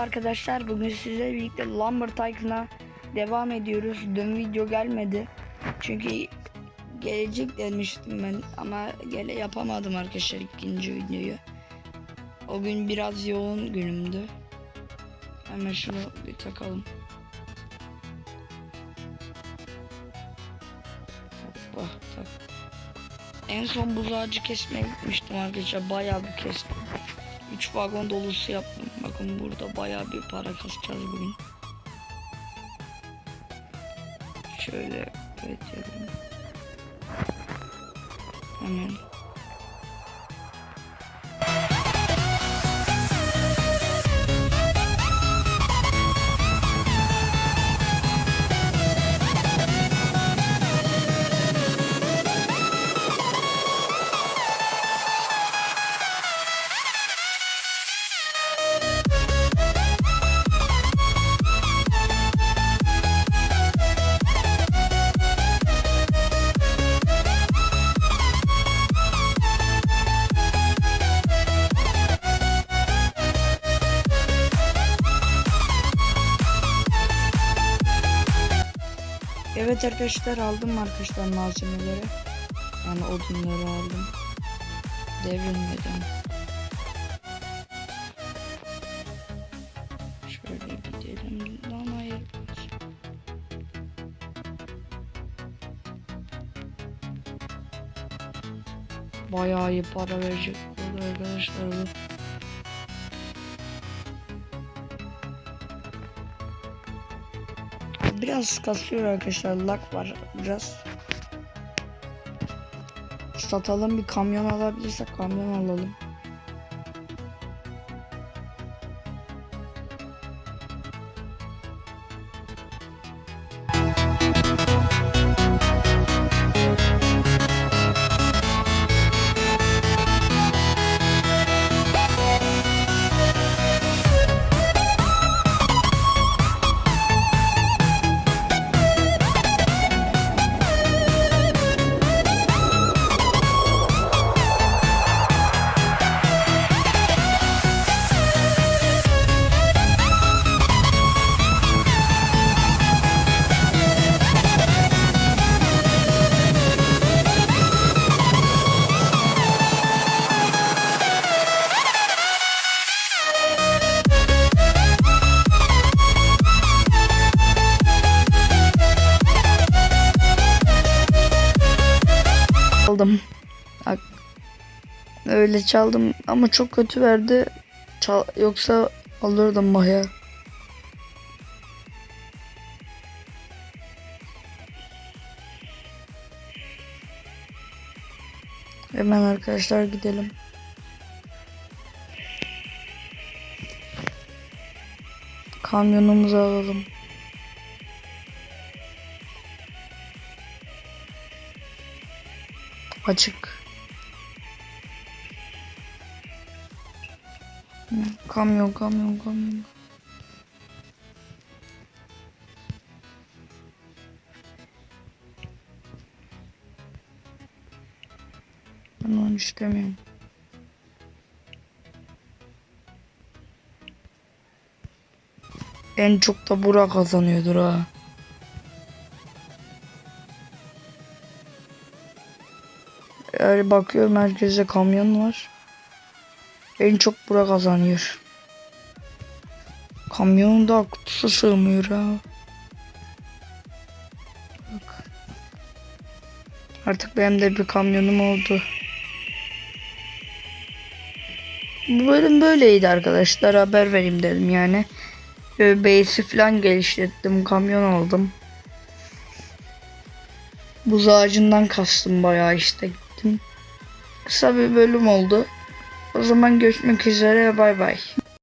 Arkadaşlar bugün sizlerle birlikte Lumber Tycoon'a devam ediyoruz. Dün video gelmedi. Çünkü gelecek demiştim ben ama gele yapamadım arkadaşlar ikinci videoyu. O gün biraz yoğun günümdü. Hemen şunu bir takalım. Hoppa tak. En son buz ağacı kesmeye gitmiştim arkadaşlar. Bayağı bir kestim. 3 vagon dolusu yaptım. Bakın burada bayağı bir para kasacağız bugün. Şöyle yapalım. Hemen. Evet arkadaşlar aldım arkadaşlar malzemeleri. Yani odunları aldım. Devrilmeden. Şöyle gidelim. Lan hayır. Bayağı iyi para verecek arkadaşlar bu. Biraz kasıyor arkadaşlar. Lag var biraz. Satalım bir kamyon alabilirsek kamyon alalım. Aldım. Bak. Öyle çaldım ama çok kötü verdi. Çal yoksa alırdım baya. Hemen arkadaşlar gidelim. Kamyonumuzu alalım. Açık. Kamyon, kamyon, kamyon. Ben onu istemiyorum. En çok da Burak kazanıyordur ha. Yani bakıyorum herkese kamyon var. En çok bura kazanıyor. Kamyonun da kutusu sığmıyor ha. Bak. Artık benim de bir kamyonum oldu. Bu bölüm böyleydi arkadaşlar. Haber vereyim dedim yani. Böyle base'i falan geliştirdim. Kamyon aldım. Buz ağacından kastım bayağı işte. Kısa bir bölüm oldu. O zaman görüşmek üzere bay bay.